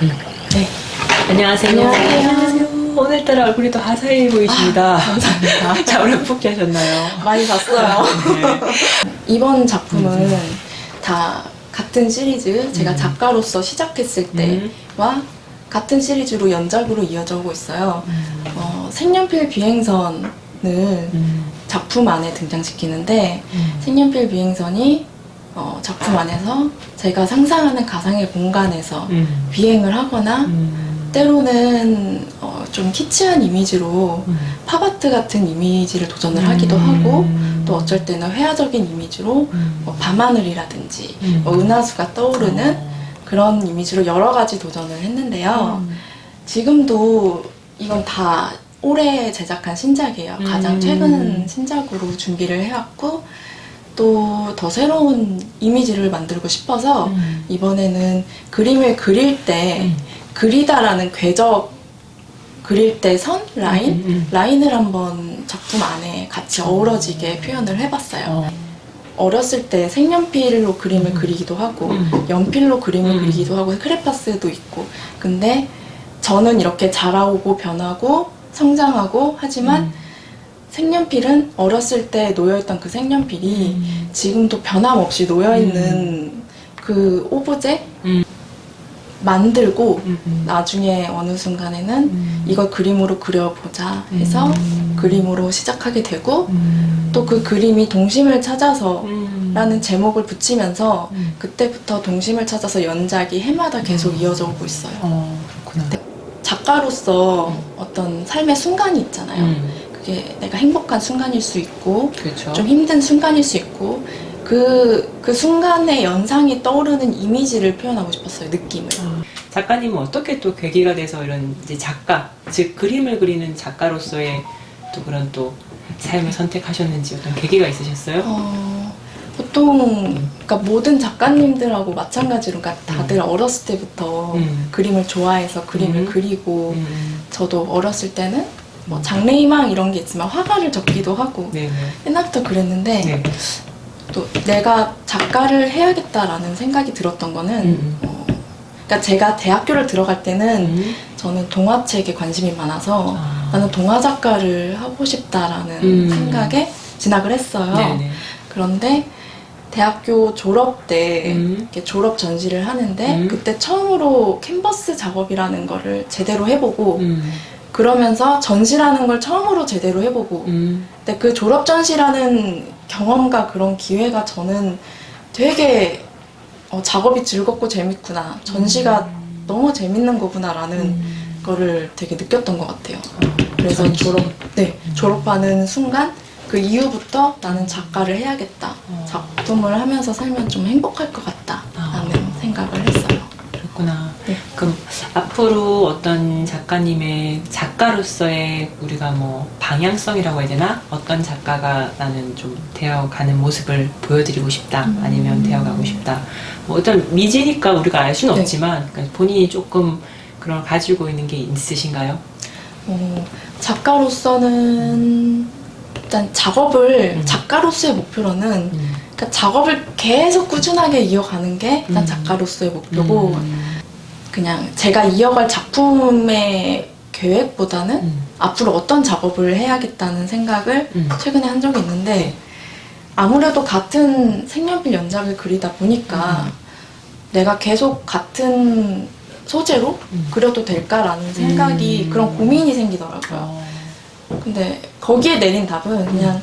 네. 안녕하세요. 안녕하세요. 오늘따라 얼굴이 더 화사해 보이십니다. 감사합니다. 잠을 푹 자셨나요? 많이 봤어요. 네. 이번 작품은 다 같은 시리즈, 제가 음. 작가로서 시작했을 음. 때와 같은 시리즈로 연작으로 이어져 오고 있어요. 음. 어, 색연필 비행선을 음. 작품 안에 등장시키는데 음. 색연필 비행선이 어, 작품 안에서 제가 상상하는 가상의 공간에서 음. 비행을 하거나 음. 때로는 어, 좀 키치한 이미지로 음. 팝아트 같은 이미지를 도전을 하기도 하고 음. 또 어쩔 때는 회화적인 이미지로 음. 뭐 밤하늘이라든지 음. 뭐 은하수가 떠오르는 어. 그런 이미지로 여러 가지 도전을 했는데요. 음. 지금도 이건 다 올해 제작한 신작이에요. 가장 음. 최근 신작으로 준비를 해왔고 또 더 새로운 이미지를 만들고 싶어서 음. 이번에는 그림을 그릴 때 음. 그리다라는 궤적 그릴 때 선 라인 음, 음. 라인을 한번 작품 안에 같이 어우러지게 표현을 해봤어요. 어. 어렸을 때 색연필로 그림을 음. 그리기도 하고 음. 연필로 그림을 음. 그리기도 하고 크레파스도 있고 근데 저는 이렇게 자라오고 변하고 성장하고 하지만 음. 색연필은 어렸을 때 놓여있던 그 색연필이 음. 지금도 변함없이 놓여있는 그 오브제 음. 만들고 음. 음. 나중에 어느 순간에는 음. 이걸 그림으로 그려보자 해서 음. 그림으로 시작하게 되고 음. 또그 그림이 동심을 찾아서 음. 라는 제목을 붙이면서 음. 그때부터 동심을 찾아서 연작이 해마다 계속 음. 이어져 오고 있어요. 어, 그렇구나. 작가로서 어떤 삶의 순간이 있잖아요. 음. 그게 내가 행복한 순간일 수 있고 그렇죠. 좀 힘든 순간일 수 있고 그, 그 순간의 연상이 떠오르는 이미지를 표현하고 싶었어요, 느낌을. 어, 작가님은 어떻게 또 계기가 돼서 이런 이제 작가, 즉 그림을 그리는 작가로서의 또 그런 또 삶을 선택하셨는지 어떤 계기가 있으셨어요? 어, 보통, 그러니까 모든 작가님들하고 마찬가지로, 그러니까 다들 어렸을 때부터 음. 그림을 좋아해서 그림을 음. 그리고, 음. 저도 어렸을 때는 뭐 장래희망 이런 게 있지만 화가를 적기도 하고, 네네. 옛날부터 그랬는데, 네. 또 내가 작가를 해야겠다라는 생각이 들었던 거는, 음. 어, 그러니까 제가 대학교를 들어갈 때는 음. 저는 동화책에 관심이 많아서 아. 나는 동화 작가를 하고 싶다라는 음. 생각에 진학을 했어요. 네네. 그런데 대학교 졸업 때 음. 졸업 전시를 하는데 음. 그때 처음으로 캔버스 작업이라는 거를 제대로 해보고 음. 그러면서 전시라는 걸 처음으로 제대로 해보고 음. 근데 그 졸업 전시라는 경험과 그런 기회가 저는 되게 어, 작업이 즐겁고 재밌구나 전시가 너무 재밌는 거구나라는 음. 거를 되게 느꼈던 것 같아요. 어, 그래서 전시. 졸업 네 음. 졸업하는 순간 그 이후부터 나는 작가를 해야겠다 어. 작품을 하면서 살면 좀 행복할 것 같다라는 생각을 했어요. 그렇구나. 네. 그럼 앞으로 어떤 작가님의 작가로서의 우리가 뭐 방향성이라고 해야 되나? 어떤 작가가 나는 좀 되어가는 모습을 보여드리고 싶다. 음. 아니면 되어가고 싶다. 뭐 어떤 미지니까 우리가 알 수는 네. 없지만 그러니까 본인이 조금 그런 걸 가지고 있는 게 있으신가요? 어, 작가로서는 일단 작업을 음. 작가로서의 목표로는 음. 그러니까 작업을 계속 꾸준하게 이어가는 게 일단 음. 작가로서의 목표고 음. 그냥 제가 이어갈 작품의 계획보다는 음. 앞으로 어떤 작업을 해야겠다는 생각을 음. 최근에 한 적이 있는데 아무래도 같은 색연필 연작을 그리다 보니까 음. 내가 계속 같은 소재로 음. 그려도 될까라는 생각이 음. 그런 고민이 생기더라고요. 어. 근데 거기에 내린 답은 그냥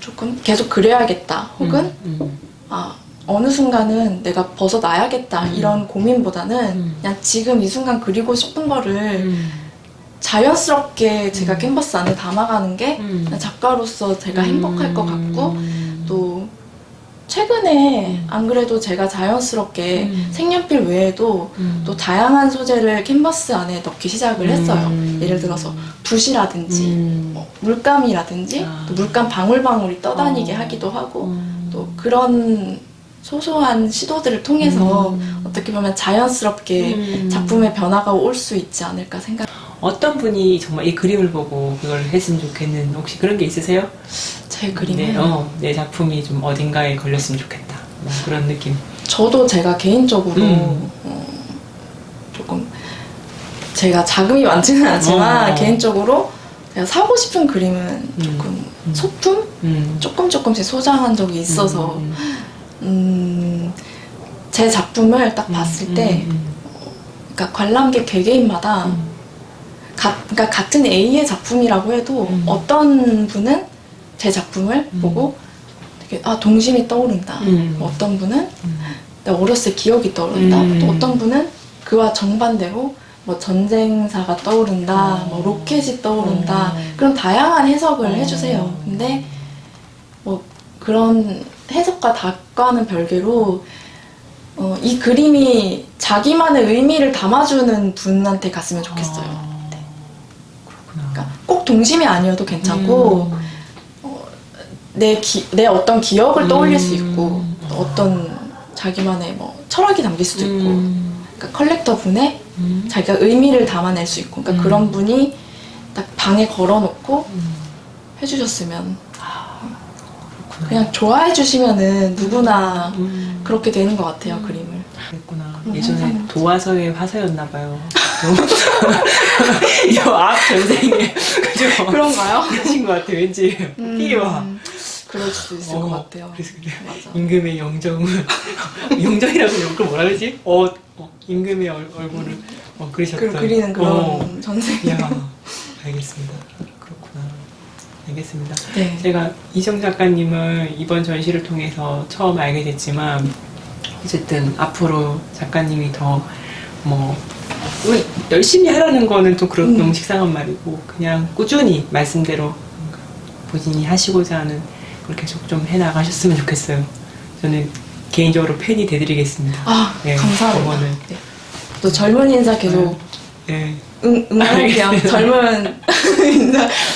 조금 계속 그려야겠다 혹은 음. 아 어느 순간은 내가 벗어나야겠다 음. 이런 고민보다는 음. 그냥 지금 이 순간 그리고 싶은 거를 음. 자연스럽게 제가 음. 캔버스 안에 담아가는 게 음. 작가로서 제가 행복할 것 같고 음. 또 최근에 음. 안 그래도 제가 자연스럽게 음. 색연필 외에도 음. 또 다양한 소재를 캔버스 안에 넣기 시작을 했어요. 음. 예를 들어서 붓이라든지 음. 뭐 물감이라든지 아. 또 물감 방울방울이 떠다니게 어. 하기도 하고 음. 또 그런 소소한 시도들을 통해서 음. 어떻게 보면 자연스럽게 음. 작품의 변화가 올 수 있지 않을까 생각. 어떤 분이 정말 이 그림을 보고 그걸 했으면 좋겠는 혹시 그런 게 있으세요? 제 그림은 네, 어, 내 작품이 좀 어딘가에 걸렸으면 좋겠다. 뭐 그런 느낌. 저도 제가 개인적으로 음. 어, 조금 제가 자금이 많지는 않지만 어. 개인적으로 제가 사고 싶은 그림은 조금 음. 소품 음. 조금 조금씩 소장한 적이 있어서 음. 음, 제 작품을 딱 봤을 음. 때 음. 그러니까 관람객 개개인마다 음. 가, 그러니까 같은 A의 작품이라고 해도 음. 어떤 분은 제 작품을 음. 보고 되게 아 동심이 떠오른다. 음. 어떤 분은 음. 내 어렸을 때 기억이 떠오른다. 음. 또 어떤 분은 그와 정반대로 뭐 전쟁사가 떠오른다. 어. 뭐 로켓이 떠오른다. 어. 그런 다양한 해석을 어. 해주세요. 근데 뭐 그런 해석과 다과는 별개로 어, 이 그림이 자기만의 의미를 담아주는 분한테 갔으면 좋겠어요. 아, 그렇구나. 그러니까 꼭 동심이 아니어도 괜찮고 음. 내, 기, 내 어떤 기억을 떠올릴 수 음. 있고 또 어떤 자기만의 뭐 철학이 담길 수도 있고 음. 그러니까 컬렉터 분의 음. 자기가 의미를 담아낼 수 있고 그러니까 음. 그런 분이 딱 방에 걸어놓고 음. 해주셨으면 그냥 좋아해 주시면은 누구나 음. 그렇게 되는 것 같아요 그림을 그랬구나. 예전에 도화서의 화서였나 봐요. 이앞 전생에 그죠? 그런가요? 하신 것 같아. 왠지 음, 필요와. 그럴 수도 있을 어, 것 같아요 그래서 그래. 맞아 임금의 영정을 영정이라고 그걸 뭐라 그러지? 어, 어 임금의 얼, 얼굴을 어, 그리셨던. 그, 그리는 그런 어, 전생 야, 알겠습니다. 알겠습니다. 네. 제가 이정 작가님을 이번 전시를 통해서 처음 알게 됐지만 어쨌든 앞으로 작가님이 더뭐 열심히 하라는 거는 또 그런 음. 너무 식상한 말이고 그냥 꾸준히 말씀대로 본인이 하시고자 하는 걸 계속 좀 해 나가셨으면 좋겠어요. 저는 개인적으로 팬이 돼드리겠습니다. 아 네, 감사합니다 그거는. 네. 또 젊은 인사 계속 네. 응, 응원할게요. 젊은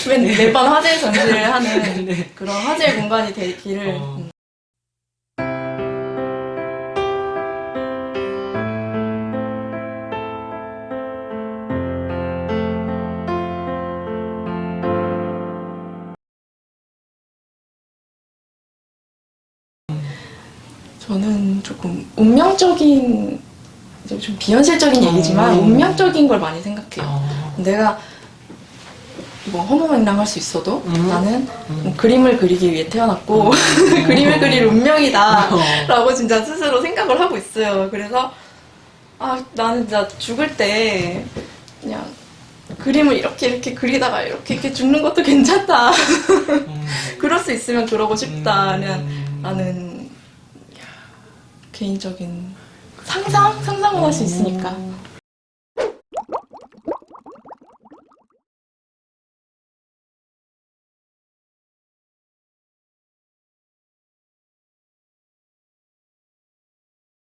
맨 매번 화제 전시를 하는 네. 그런 화제 공간이 되기를 어. 음. 저는 조금 운명적인 이제 좀 비현실적인 얘기지만 어. 운명적인 걸 많이 생각해요. 어. 내가 뭐 허무맹랑 할 수 있어도 음. 나는 음. 뭐 그림을 그리기 위해 태어났고 그림을 그릴 운명이다 어. 라고 진짜 스스로 생각을 하고 있어요. 그래서 아 나는 진짜 죽을 때 그냥 그림을 이렇게 이렇게 그리다가 이렇게 이렇게 죽는 것도 괜찮다. 음. 그럴 수 있으면 그러고 싶다는 음. 나는 개인적인 상상? 상상을 할 수 있으니까. 어,